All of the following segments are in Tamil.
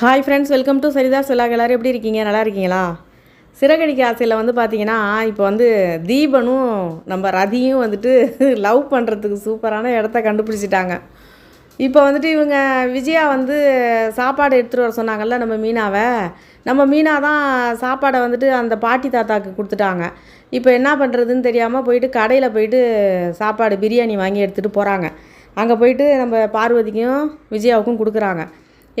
Hi friends welcome to Saritha சொல்லாக எல்லோரும் எப்படி இருக்கீங்க? நல்லா இருக்கீங்களா? சிறகடிக்க ஆசையில் வந்து பார்த்தீங்கன்னா இப்போ வந்து தீபனும் நம்ம ரதியும் வந்துட்டு லவ் பண்ணுறதுக்கு சூப்பரான இடத்த கண்டுபிடிச்சிட்டாங்க. இப்போ வந்துட்டு இவங்க விஜயா வந்து சாப்பாடு எடுத்துகிட்டு வர சொன்னாங்கல்ல நம்ம மீனாவை. நம்ம மீனா தான் சாப்பாடை வந்துட்டு அந்த பாட்டி தாத்தாக்கு கொடுத்துட்டாங்க. இப்போ என்ன பண்ணுறதுன்னு தெரியாமல் போயிட்டு கடையில் போயிட்டு சாப்பாடு பிரியாணி வாங்கி எடுத்துகிட்டு போகிறாங்க அங்கே போயிட்டு நம்ம பார்வதிக்கும் விஜயாவுக்கும் கொடுக்குறாங்க.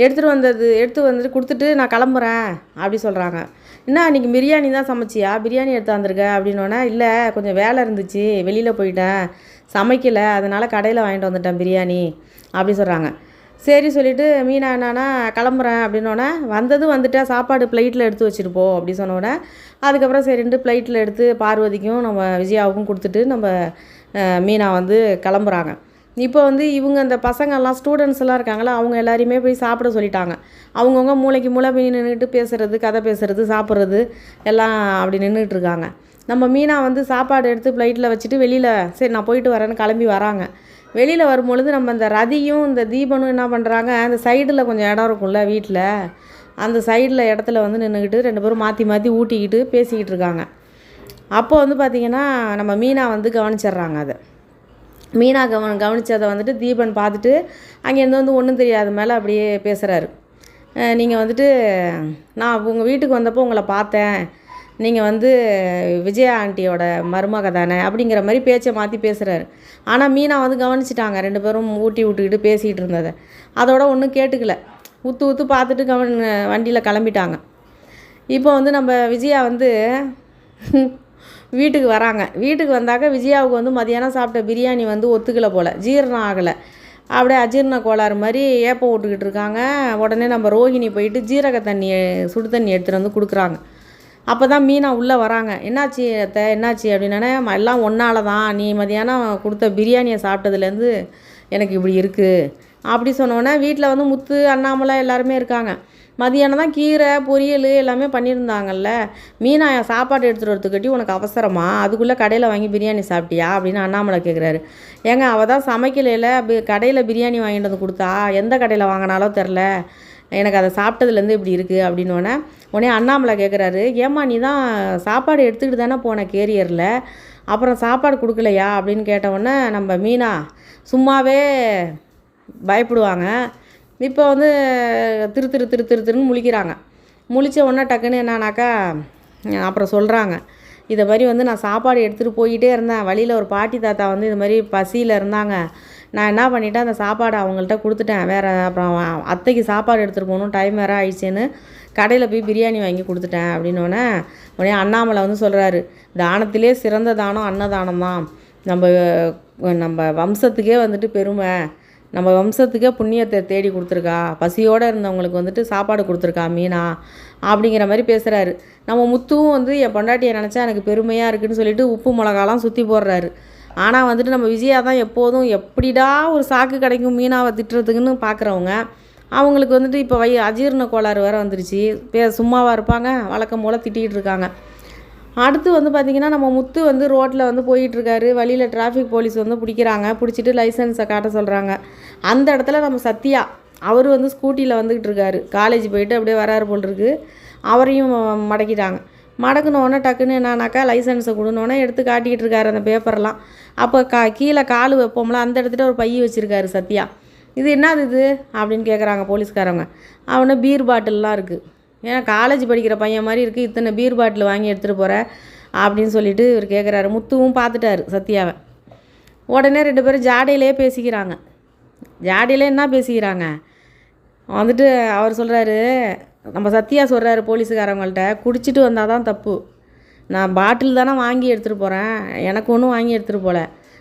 எடுத்துகிட்டு வந்தது எடுத்து வந்துட்டு கொடுத்துட்டு நான் கிளம்புறேன் அப்படி சொல்கிறாங்க என்ன அன்றைக்கி பிரியாணி தான் சமைச்சியா? பிரியாணி எடுத்து வந்திருக்க? அப்படின்னோடனே இல்லை கொஞ்சம் வேலை இருந்துச்சு வெளியில் போயிட்டேன் சமைக்கலை அதனால் கடையில் வாங்கிட்டு வந்துட்டேன் பிரியாணி அப்படி சொல்கிறாங்க சரி சொல்லிவிட்டு மீனா என்னன்னா கிளம்புறேன் அப்படின்னோடனே வந்ததும் வந்துட்டா சாப்பாடு பிளேட்டில் எடுத்து வச்சுருப்போம் அப்படி சொன்னோடனே அதுக்கப்புறம் சரின்ட்டு பிளேட்டில் எடுத்து பார்வதிக்கும் நம்ம விஜயாவுக்கும் கொடுத்துட்டு நம்ம மீனா வந்து கிளம்புறாங்க. இப்போ வந்து இவங்க அந்த பசங்கள்லாம் ஸ்டூடெண்ட்ஸ் எல்லாம் இருக்காங்களா அவங்க எல்லாரையுமே போய் சாப்பிட சொல்லிட்டாங்க. அவங்கவுங்க மூளைக்கு மூளை போய் நின்றுட்டு பேசுகிறது கதை பேசுறது சாப்பிட்றது எல்லாம் அப்படி நின்றுட்டு இருக்காங்க. நம்ம மீனா வந்து சாப்பாடு எடுத்து பிளேட்டில் வச்சுட்டு வெளியில் சரி நான் போயிட்டு வரேன்னு கிளம்பி வராங்க. வெளியில் வரும்பொழுது நம்ம இந்த ரதியும் இந்த தீபனும் என்ன பண்ணுறாங்க அந்த சைடில் கொஞ்சம் இடம் இருக்கும்ல வீட்டில் அந்த சைடில் இடத்துல வந்து நின்றுக்கிட்டு ரெண்டு பேரும் மாற்றி மாற்றி ஊட்டிக்கிட்டு பேசிக்கிட்டு இருக்காங்க. அப்போ வந்து பார்த்திங்கன்னா நம்ம மீனா வந்து கவனிச்சிடுறாங்க அதை. மீனா கவன் கவனித்ததை வந்துட்டு தீபன் பார்த்துட்டு அங்கேருந்து வந்து ஒன்றும் தெரியாத மேலே அப்படியே பேசுகிறாரு நீங்கள் வந்துட்டு நான் உங்கள் வீட்டுக்கு வந்தப்போ உங்களை பார்த்தேன். நீங்கள் வந்து விஜயா ஆண்டியோட மருமக தானே அப்படிங்கிற மாதிரி பேச்சை மாற்றி பேசுகிறாரு ஆனால் மீனா வந்து கவனிச்சிட்டாங்க. ரெண்டு பேரும் ஊட்டி விட்டுக்கிட்டு பேசிகிட்டு இருந்ததை. அதோட ஒன்றும் கேட்டுக்கல. உத்து உத்து பார்த்துட்டு கவன் வண்டியில் கிளம்பிட்டாங்க. இப்போ வந்து நம்ம விஜயா வந்து வீட்டுக்கு வராங்க. வீட்டுக்கு வந்தாக்க விஜயாவுக்கு வந்து மதியானம் சாப்பிட்ட பிரியாணி வந்து ஒத்துக்கலை போல். ஜீரணம் ஆகலை. அப்படியே அஜீரண கோளாறு மாதிரி ஏப்பம் விட்டுக்கிட்டு இருக்காங்க. உடனே நம்ம ரோஹிணி போயிட்டு ஜீரக தண்ணி சுடு தண்ணி எடுத்துகிட்டு வந்து கொடுக்குறாங்க. அப்போ தான் மீனா உள்ளே வராங்க. என்னாச்சு அத்தை? என்னாச்சு? அப்படின்னா எல்லாம் ஒன்னால தான். நீ மதியானம் கொடுத்த பிரியாணியை சாப்பிட்டதுலேருந்து எனக்கு இப்படி இருக்குது அப்படி சொன்னோன்னே வீட்டில் வந்து முத்து அண்ணாமலை எல்லாருமே இருக்காங்க. மதியானம் தான் கீரை பொரியல் எல்லாமே பண்ணியிருந்தாங்கல்ல. மீனா என் சாப்பாடு எடுத்துகிட்டு வரதுக்கட்டி உனக்கு அவசரமா? அதுக்குள்ளே கடையில் வாங்கி பிரியாணி சாப்பிட்டியா? அப்படின்னு அண்ணாமலை கேட்குறாரு ஏங்க அவள் தான் சமைக்கலையில் கடையில் பிரியாணி வாங்கிட்டு வந்து கொடுத்தா? எந்த கடையில் வாங்கினாலோ தெரில எனக்கு அதை சாப்பிட்டதுலேருந்து இப்படி இருக்குது அப்படின்னோடனே உடனே அண்ணாமலை கேட்குறாரு ஏம்மா நீ தான் சாப்பாடு எடுத்துக்கிட்டு தானே போன கேரியரில்? அப்புறம் சாப்பாடு கொடுக்கலையா? அப்படின்னு கேட்டவுடனே நம்ம மீனா சும்மாவே பயப்படுவாங்க. இப்போ வந்து திரு திரு திரு திரு திருன்னு முழிக்கிறாங்க. முழிச்ச உடனே டக்குன்னு என்னன்னாக்கா அப்புறம் சொல்கிறாங்க இதை மாதிரி வந்து நான் சாப்பாடு எடுத்துகிட்டு போயிட்டே இருந்தேன். வழியில் ஒரு பாட்டி தாத்தா வந்து இது மாதிரி பசியில் இருந்தாங்க. நான் என்ன பண்ணிட்டேன்? அந்த சாப்பாடு அவங்கள்ட்ட கொடுத்துட்டேன். வேறு அப்புறம் அத்தைக்கு சாப்பாடு எடுத்துகிட்டு போகணும். டைம் வேறு ஆயிடுச்சுன்னு கடையில் போய் பிரியாணி வாங்கி கொடுத்துட்டேன் அப்படின்னோடனே உடனே அண்ணாமலை வந்து சொல்கிறாரு தானத்திலே சிறந்த தானம் அன்னதானம் தான் நம்ம நம்ம வம்சத்துக்கே வந்துட்டு பெருமை. நம்ம வம்சத்துக்கே புண்ணியத்தை தேடி கொடுத்துருக்கா. பசியோடு இருந்தவங்களுக்கு வந்துட்டு சாப்பாடு கொடுத்துருக்கா மீனா? அப்படிங்கிற மாதிரி பேசுகிறாரு நம்ம முத்துவும் வந்து என் பொண்டாட்டியை நினச்சா எனக்கு பெருமையாக இருக்குன்னு சொல்லிட்டு உப்பு மிளகாலாம் சுற்றி போடுறாரு. ஆனால் வந்துட்டு நம்ம விஜயா தான் எப்போதும் எப்படிடா ஒரு சாக்கு கிடைக்கும் மீனாவை திட்டுறதுக்குன்னு பார்க்குறவங்க அவங்களுக்கு வந்துட்டு இப்போ வை அஜீரண கோளாறு வேறு வந்துருச்சு. பே சும்மாவாக இருப்பாங்க வழக்கம் போல் திட்டிகிட்டு இருக்காங்க. அடுத்து வந்து பார்த்திங்கன்னா நம்ம முத்து வந்து ரோட்டில் வந்து போயிட்டுருக்காரு. வழியில் டிராஃபிக் போலீஸ் வந்து பிடிக்கிறாங்க. பிடிச்சிட்டு லைசன்ஸை காட்ட சொல்கிறாங்க அந்த இடத்துல நம்ம சத்யா அவர் வந்து ஸ்கூட்டியில் வந்துக்கிட்டு இருக்காரு காலேஜ் போயிட்டு அப்படியே வராரு போல் இருக்கு அவரையும் மடக்கிட்டாங்க. மடக்குனோடனே டக்குன்னு என்னன்னாக்கா லைசன்ஸை கொடுனோடனே எடுத்து காட்டிக்கிட்டு இருக்காரு அந்த பேப்பர்லாம் அப்போ கா கீழே கால் வைப்போம்ல அந்த இடத்துல ஒரு பைய வச்சுருக்காரு சத்யா. இது என்னது இது? அப்படின்னு கேட்குறாங்க போலீஸ்காரவங்க. அவனை பீர் பாட்டில்லாம் இருக்குது ஏன்னா காலேஜ் படிக்கிற பையன் மாதிரி இருக்குது இத்தனை பீர் பாட்டில் வாங்கி எடுத்துகிட்டு போகிற அப்படின்னு சொல்லிட்டு இவர் கேட்குறாரு முத்துவும் பார்த்துட்டாரு சத்யாவை. உடனே ரெண்டு பேரும் ஜாடையிலே பேசிக்கிறாங்க. ஜாடையிலே என்ன பேசிக்கிறாங்க? வந்துட்டு அவர் சொல்கிறாரு நம்ம சத்யா சொல்கிறாரு போலீஸுக்காரவங்கள்ட்ட குடிச்சிட்டு வந்தால் தான் தப்பு. நான் பாட்டில் தானே வாங்கி எடுத்துகிட்டு போகிறேன் எனக்கு ஒன்றும் வாங்கி எடுத்துகிட்டு போகல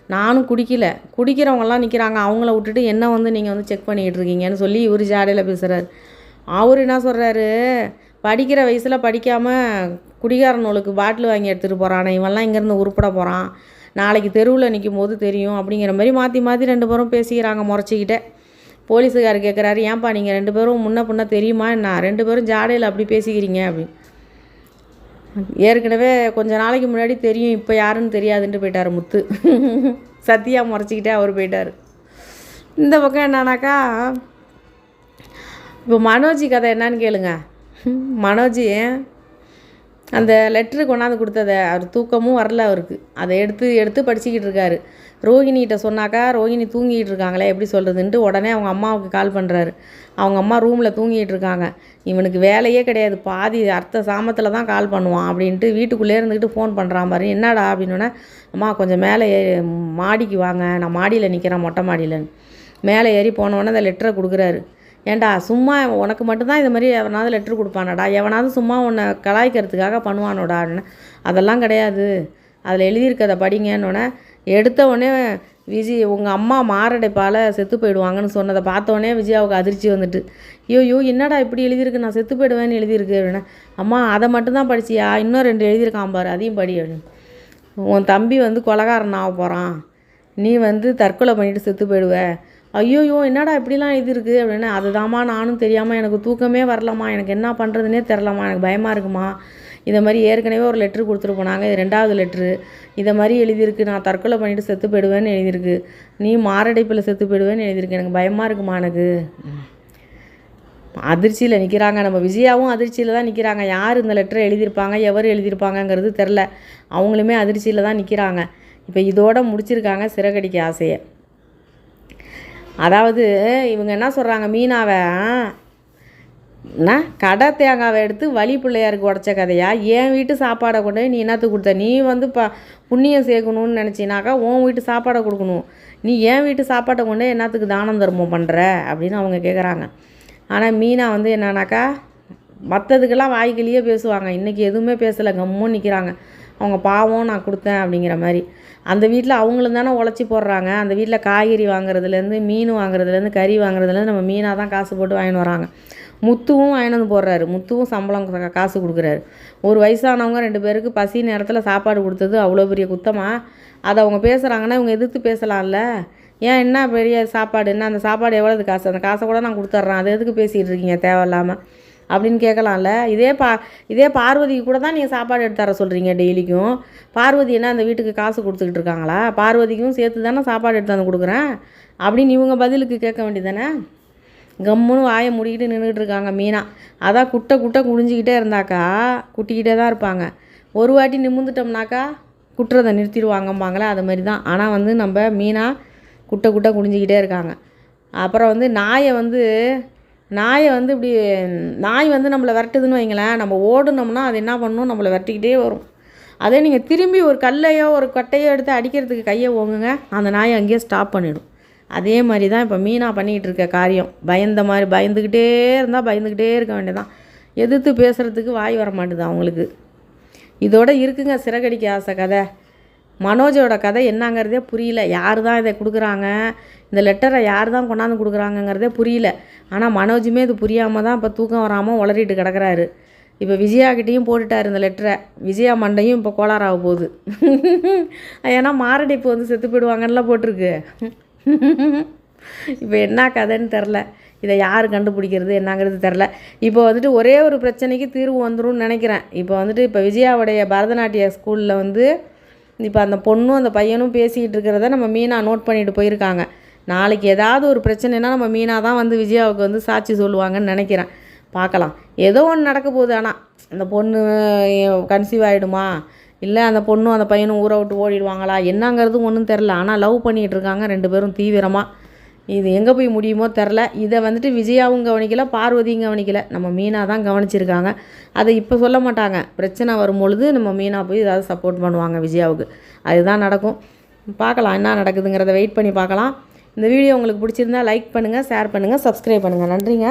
நானும் குடிக்கல. குடிக்கிறவங்கலாம் நிற்கிறாங்க அவங்கள விட்டுட்டு என்ன வந்து நீங்கள் வந்து செக் பண்ணிக்கிட்டு இருக்கீங்கன்னு சொல்லி இவர் ஜாடையில் பேசுகிறாரு அவர் என்ன சொல்கிறாரு படிக்கிற வயசில் படிக்காமல் குடிகார நூலுக்கு பாட்டில் வாங்கி எடுத்துகிட்டு போகிறானே இவன்லாம் இங்கேருந்து உருப்பட போகிறான் நாளைக்கு தெருவில் நிற்கும் போது தெரியும் அப்படிங்கிற மாதிரி மாற்றி மாற்றி ரெண்டு பேரும் பேசிக்கிறாங்க முறைச்சிக்கிட்டே. போலீஸுக்கார் கேட்குறாரு ஏன்பா நீங்கள் ரெண்டு பேரும் முன்ன பின்ன தெரியுமா என்ன? ரெண்டு பேரும் ஜாடையில் அப்படி பேசிக்கிறீங்க அப்படின்னு. ஏற்கனவே கொஞ்ச நாளைக்கு முன்னாடி தெரியும் இப்போ யாருன்னு தெரியாதுன்ட்டு போயிட்டார் முத்து. சத்யா முறைச்சிக்கிட்டே அவர் போயிட்டார். இந்த பக்கம் என்னன்னாக்கா இப்போ மனோஜி கதை என்னன்னு கேளுங்க. மனோஜி அந்த லெட்ரு கொண்டாந்து கொடுத்ததை அவர் தூக்கமும் வரல அவருக்கு. அதை எடுத்து எடுத்து படிச்சுக்கிட்டு இருக்காரு. ரோஹிணிகிட்ட சொன்னாக்கா ரோஹிணி தூங்கிட்டு இருக்காங்களே எப்படி சொல்கிறதுன்ட்டு உடனே அவங்க அம்மாவுக்கு கால் பண்ணுறாரு அவங்க அம்மா ரூமில் தூங்கிட்டு இருக்காங்க. இவனுக்கு வேலையே கிடையாது. பாதி அர்த்த சாமத்தில் தான் கால் பண்ணுவான் அப்படின்ட்டு வீட்டுக்குள்ளே இருந்துக்கிட்டு ஃபோன் பண்ணுறான் பாரு. என்னடா? அப்படின்னோடனே அம்மா கொஞ்சம் மேலே ஏறி மாடிக்கு வாங்க. நான் மாடியில் நிற்கிறேன் மொட்டை மாடியில் மேலே ஏறி போனோடனே அந்த லெட்டரை கொடுக்குறாரு. ஏன்டா சும்மா உனக்கு மட்டும்தான் இது மாதிரி எவனாவது லெட்ரு கொடுப்பானடா? எவனாவது சும்மா உன்னை கலாய்க்கிறதுக்காக பண்ணுவானோடா அப்படின்னு. அதெல்லாம் கிடையாது. அதில் எழுதியிருக்கதை படிங்கன்னொன்னே எடுத்த உடனே விஜய் உங்கள் அம்மா மாரடைப்பால் செத்து போயிடுவாங்கன்னு சொன்னதை பார்த்தோன்னே விஜயாவுக்கு அதிர்ச்சி வந்துட்டு ஐயோ என்னடா இப்படி எழுதியிருக்கு? நான் செத்து போயிடுவேன்னு எழுதியிருக்கு அப்படின்னா. அம்மா அதை மட்டும்தான் படிச்சியா? இன்னும் ரெண்டு எழுதியிருக்கான் பாரு அதையும் படி அப்படின்னு. உன் தம்பி வந்து கொலகாரன் ஆக போகிறான் நீ வந்து தற்கொலை பண்ணிவிட்டு செத்து போயிடுவே. ஐயோயோ என்னடா இப்படிலாம் எழுதியிருக்கு அப்படின்னு அதுதாம்மா நானும் தெரியாமல் எனக்கு தூக்கமே வரலம்மா. எனக்கு என்ன பண்ணுறதுனே தெரிலம்மா எனக்கு பயமாக இருக்குமா? இதை மாதிரி ஏற்கனவே ஒரு லெட்ரு கொடுத்துட்டு போனாங்க. இது ரெண்டாவது லெட்ரு இதை மாதிரி எழுதியிருக்கு. நான் தற்கொலை பண்ணிவிட்டு செத்து போயிடுவேன்னு எழுதியிருக்கு. நீ மாரடைப்பில் செத்து போயிடுவேன்னு எழுதியிருக்கு. எனக்கு பயமாக இருக்குமா எனக்கு? அதிர்ச்சியில் நிற்கிறாங்க நம்ம விஜயாவும் அதிர்ச்சியில் தான் நிற்கிறாங்க யார் இந்த லெட்டரை எழுதியிருப்பாங்க? எவர் எழுதியிருப்பாங்கங்கிறது தெரில அவங்களுமே அதிர்ச்சியில் தான் நிற்கிறாங்க இப்போ இதோட முடிச்சிருக்காங்க சிறகடிக்க ஆசையை. அதாவது இவங்க என்ன சொல்கிறாங்க மீனாவை? என்ன? கடை தேங்காவை எடுத்து வழி பிள்ளையாருக்கு உடச்ச கதையா? என் வீட்டு சாப்பாடை கொண்டு போய் நீ என்னத்துக்கு கொடுத்த? நீ வந்து ப புண்ணியம் சேர்க்கணும்னு நினச்சினாக்கா உன் வீட்டு சாப்பாடை கொடுக்கணும். நீ என் வீட்டு சாப்பாட்டை கொண்டு என்னத்துக்கு தானம் தர்மம் பண்ணுற அப்படின்னு அவங்க கேட்குறாங்க ஆனால் மீனா வந்து என்னன்னாக்கா மற்றதுக்கெல்லாம் வாய்க்கிலேயே பேசுவாங்க. இன்றைக்கி எதுவுமே பேசலை. கம்முன்னு நிற்கிறாங்க அவங்க பாவம் நான் கொடுத்தேன் அப்படிங்கிற மாதிரி. அந்த வீட்டில் அவங்களும் தானே உழைச்சி போடுறாங்க. அந்த வீட்டில் காய்கறி வாங்குறதுலேருந்து மீன் வாங்குறதுலேருந்து கறி வாங்குறதுலேருந்து நம்ம மீனாக தான் காசு போட்டு வாங்கின்னு வராங்க. முத்துவும் வாங்கிட்டு வந்து போடுறாரு. முத்துவும் சம்பளம் காசு கொடுக்குறாரு. ஒரு வயசானவங்க ரெண்டு பேருக்கு பசி நேரத்தில் சாப்பாடு கொடுத்தது அவ்வளோ பெரிய குத்தமாக அதை அவங்க பேசுகிறாங்கன்னா இவங்க எதிர்த்து பேசலாம்ல? ஏன் என்ன பெரிய சாப்பாடு? என்ன அந்த சாப்பாடு எவ்வளோது காசு? அந்த காசை கூட நான் கொடுத்துட்றேன். அது எதுக்கு பேசிகிட்டு இருக்கீங்க? தேவையில்லாமல் அப்படின்னு கேட்கலாம்ல. இதே பா இதே பார்வதிக்கு கூட தான் நீங்கள் சாப்பாடு எடுத்து தர சொல்கிறீங்க டெய்லிக்கும். பார்வதி என்ன அந்த வீட்டுக்கு காசு கொடுத்துக்கிட்டு இருக்காங்களா? பார்வதிக்கும் சேர்த்து தானே சாப்பாடு எடுத்து வந்து கொடுக்குறேன்? அப்படின்னு இவங்க பதிலுக்கு கேட்க வேண்டியதானே கம்முன்னு வாயை மூடிக்கிட்டு நின்றுட்டு இருக்காங்க மீனா. அதான் குட்டை குட்டை குடிஞ்சிக்கிட்டே இருந்தாக்கா குட்டிக்கிட்டே தான் இருப்பாங்க. ஒரு வாட்டி நிமிந்துட்டோம்னாக்கா குட்டுறதை நிறுத்திடுவாங்கம்பாங்களே அது மாதிரி தான் ஆனால் வந்து நம்ம மீனா குட்டை குட்டை குடிஞ்சிக்கிட்டே இருக்காங்க. அப்புறம் வந்து நாயை வந்து நாயை வந்து இப்படி நாய் வந்து நம்மளை விரட்டுதுன்னு வைங்களேன் நம்ம ஓடுனோம்னா அது என்ன பண்ணும்? நம்மளை விரட்டிக்கிட்டே வரும். அதே நீங்கள் திரும்பி ஒரு கல்லையோ ஒரு கட்டையோ எடுத்து அடிக்கிறதுக்கு கையை ஓங்குங்க அந்த நாயை அங்கேயே ஸ்டாப் பண்ணிடும். அதே மாதிரி தான் இப்போ மீனாக பண்ணிக்கிட்டு இருக்க காரியம். பயந்த மாதிரி பயந்துக்கிட்டே இருந்தால் பயந்துக்கிட்டே இருக்க வேண்டியதான் எதிர்த்து பேசுகிறதுக்கு வாய் வர மாட்டுது அவங்களுக்கு. இதோட இருக்குங்க சிறகடிக்க ஆசை கதை. மனோஜோட கதை என்னங்கிறதே புரியல. யார் தான் இதை கொடுக்குறாங்க? இந்த லெட்டரை யார் தான் கொண்டாந்து கொடுக்குறாங்கங்கிறதே புரியல. ஆனால் மனோஜுமே இது புரியாமல் தான் இப்போ தூக்கம் வராமல் உளறிட்டு கிடக்குறாரு. இப்போ விஜயாக்கிட்டேயும் போட்டுட்டார் இந்த லெட்டரை விஜயா மண்டையும் இப்போ கோளாறாக போகுது. ஏன்னா மாரடைப்பு வந்து செத்து போயிடுவாங்கன்னுலாம் போட்டிருக்கு. இப்போ என்ன கதைன்னு தெரில இதை யார் கண்டுபிடிக்கிறது என்னங்கிறது தெரில இப்போ வந்துட்டு ஒரே ஒரு பிரச்சனைக்கு தீர்வு வந்துரும்னு நினைக்கிறேன். இப்போ வந்துட்டு இப்போ விஜயாவுடைய பரதநாட்டிய ஸ்கூலில் வந்து இப்போ அந்த பொண்ணும் அந்த பையனும் பேசிக்கிட்டு இருக்கிறத நம்ம மீனா நோட் பண்ணிட்டு போயிருக்காங்க. நாளைக்கு ஏதாவது ஒரு பிரச்சனைனா நம்ம மீனா தான் வந்து விஜயாவுக்கு வந்து சாட்சி சொல்லுவாங்கன்னு நினைக்கிறேன். பார்க்கலாம். ஏதோ ஒன்று நடக்க போகுது. ஆனால் அந்த பொண்ணு கன்சீவ் ஆகிடுமா இல்லை அந்த பொண்ணும் அந்த பையனும் ஊரை விட்டு ஓடிடுவாங்களா? என்னங்கிறது ஒன்றும் தெரில ஆனால் லவ் பண்ணிகிட்டு இருக்காங்க. ரெண்டு பேரும் தீவிரமாக இது எங்கே போய் முடியுமோ தெரில. இதை வந்துட்டு விஜயாவும் கவனிக்கல பார்வதியும் கவனிக்கல. நம்ம மீனா தான் கவனிச்சிருக்காங்க. அதை இப்போ சொல்ல மாட்டாங்க. பிரச்சனை வரும் பொழுது நம்ம மீனா போய் ஏதாவது சப்போர்ட் பண்ணுவாங்க விஜயாவுக்கு. அதுதான் நடக்கும். பார்க்கலாம் என்ன நடக்குதுங்கிறத வெயிட் பண்ணி பார்க்கலாம். இந்த வீடியோ உங்களுக்கு பிடிச்சிருந்தா லைக் பண்ணுங்கள் ஷேர் பண்ணுங்கள் சப்ஸ்கிரைப் பண்ணுங்கள் நன்றிங்க.